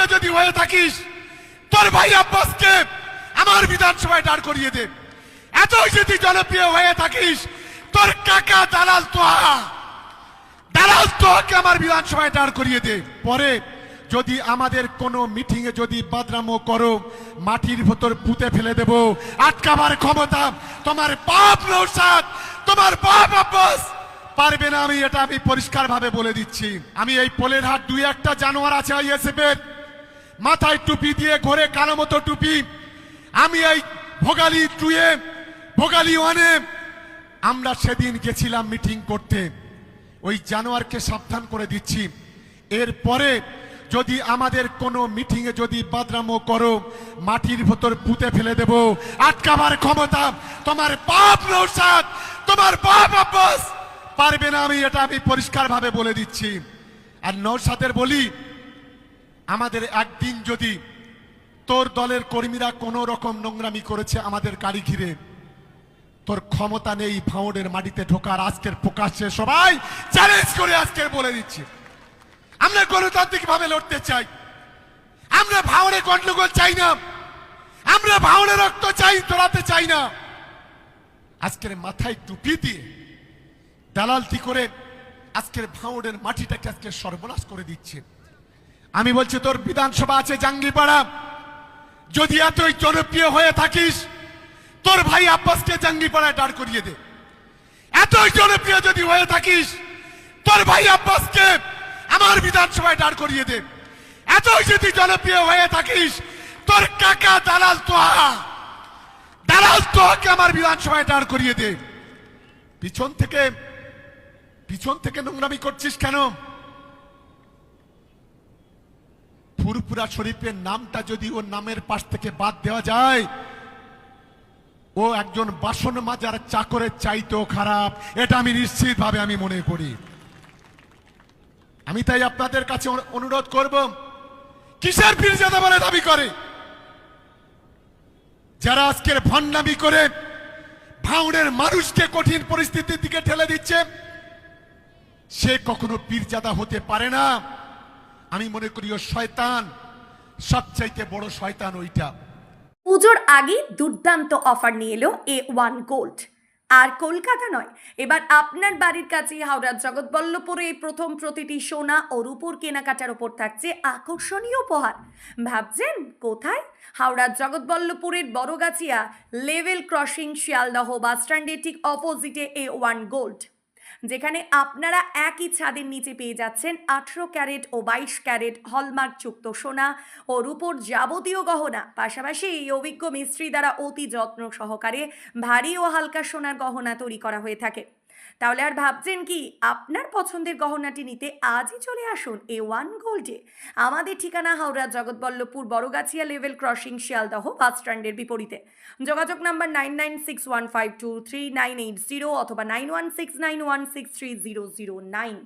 জনপ্রিয় যদি হয়ে থাকিস, তোর ভাই আব্বাসকে আমার বিধানসভায় দাঁড় করিয়ে দে। এতই যদি জনপ্রিয় হয়ে থাকিস, তোর কাকা দালাল তোহা। দালাল তোহাকে আমার বিধানসভায় দাঁড় করিয়ে দে। পরে যদি আমাদের কোনো মিটিং এ যদি বাদরামো করো, মাটির ভেতর পুঁতে ফেলে দেব, আটকাবার ক্ষমতা তোমার বাপ নৌসাদ, তোমার বাপ আব্বাস। পারবে না আমি, এটা আমি পরিষ্কারভাবে বলে দিচ্ছি। আমি এই পোলের হাট দুই একটা জানোয়ার আছে আইএসএফ এর মাথায় টুপি দিয়ে ঘরে কালো মতো টুপি। আমি এই ভোগালি টুয়ে, ভোগালি ওয়ানে। আমরা সেদিন গেছিলাম মিটিং করতে। ওই জানোয়ারকে সাবধান করে দিচ্ছি। এরপরে যদি আমাদের কোনো মিটিংয়ে যদি বাদরামো করো, মাটির ভেতর পুঁতে ফেলে দেব। আটকাবার ক্ষমতা তোমার বাপ নৌসাদ, তোমার বাপ আব্বাস। পারবে না আমি, এটা আমি পরিষ্কারভাবে বলে দিচ্ছি। আর নৌসাদের বলি আমাদের একদিন যদি তোর দলের কর্মীরা কোনো রকম নোংরামি করেছে আমাদের গাড়ি ঘিরে, তোর ক্ষমতা নেই ভাঁড়ের মাটিতে ঢোকার, আজকের প্রকাশ্যে সবাই চ্যালেঞ্জ করে আজকে বলে দিচ্ছি। আমরা গণতান্ত্রিক ভাবে লড়তে চাই। আমরা ভাঁড়ে গন্ডগোল চাই না। আমরা ভাঁড়ে রক্ত চাই তোলাতে চাই না। আজকের মাথায় টুপি দিয়ে দালালতি করে আজকের ভাঁড়ের মাটিটাকে আজকে সর্বনাশ করে দিচ্ছে। আমি বলছি, তোর বিধানসভা আছে জাঙ্গিপাড়া। যদি এতই জনপ্রিয় হয়ে থাকিস, তোর ভাই আব্বাসকে জাঙ্গিপাড়ায় দাঁড় করিয়ে দে। এতই জনপ্রিয় যদি হয়ে থাকিস, তোর ভাই আব্বাসকে আমার বিধানসভায় দাঁড় করিয়ে দে। এতই যদি জনপ্রিয় হয়ে থাকিস, তোর কাকা দালাল তোহা। দালাল তোহাকে আমার বিধানসভায় দাঁড় করিয়ে দে। পিছন থেকে পিছন থেকে নোংরামি করছিস কেন? ফুরপুরা শরীফের নামটা যদি ওর নামের পাশ থেকে বাদ দেওয়া যায়, ও একজন বাসন মাজার চাকরের চাইতেও খারাপ। এটা আমি নিশ্চিতভাবে আমি মনে করি। আমি তাই আপনাদের কাছে অনুরোধ করব, কিসের পীরজাদা বলে দাবি করে? যারা আজকের ভণ্ডামি করে ভাউনের মানুষকে কঠিন পরিস্থিতির দিকে ঠেলে দিচ্ছে, সে কখনো পীরজাদা হতে পারে না। আমি মনে করি ও শয়তান। সবচাইতে বড় শয়তান ওইটা। পুজোর আগে দুর্দান্ত অফার নিয়ে এলো এ ওয়ান গোল্ড। আর কলকাতা নয়, এবার আপনার বাড়ির কাছে হাওড়ার জগৎবল্লপুরে প্রথম প্রতিটি সোনা ও রূপোর কেনাকাটার ওপর থাকছে আকর্ষণীয় উপহার। ভাবছেন কোথায়? হাওড়ার জগৎবল্লপুরের Baragachhia level crossing Sealdah bus স্ট্যান্ডের ঠিক অপোজিটে এ ওয়ান গোল্ড। যেখানে আপনারা একই ছাদের নিচে পেয়ে যাচ্ছেন আঠেরো ক্যারেট ও বাইশ ক্যারেট হলমার্ক যুক্ত সোনা ও রূপোর যাবতীয় গহনা। পাশাপাশি এই অভিজ্ঞ মিস্ত্রি দ্বারা অতি যত্ন সহকারে ভারী ও হালকা সোনার গহনা তৈরি করা হয়ে থাকে। তাহলে আর ভাবছেন কি, আপনার পছন্দের গহনাটি নিতে আজই চলে আসুন এ ওয়ান গোল্ডে আমাদের ঠিকানা Howrah Jagatballavpur Baragachhia level crossing Sealdah bus স্ট্যান্ডের বিপরীতে। যোগাযোগ number nine nine six one five two three nine eight zero অথবা nine one six nine one six three zero zero nine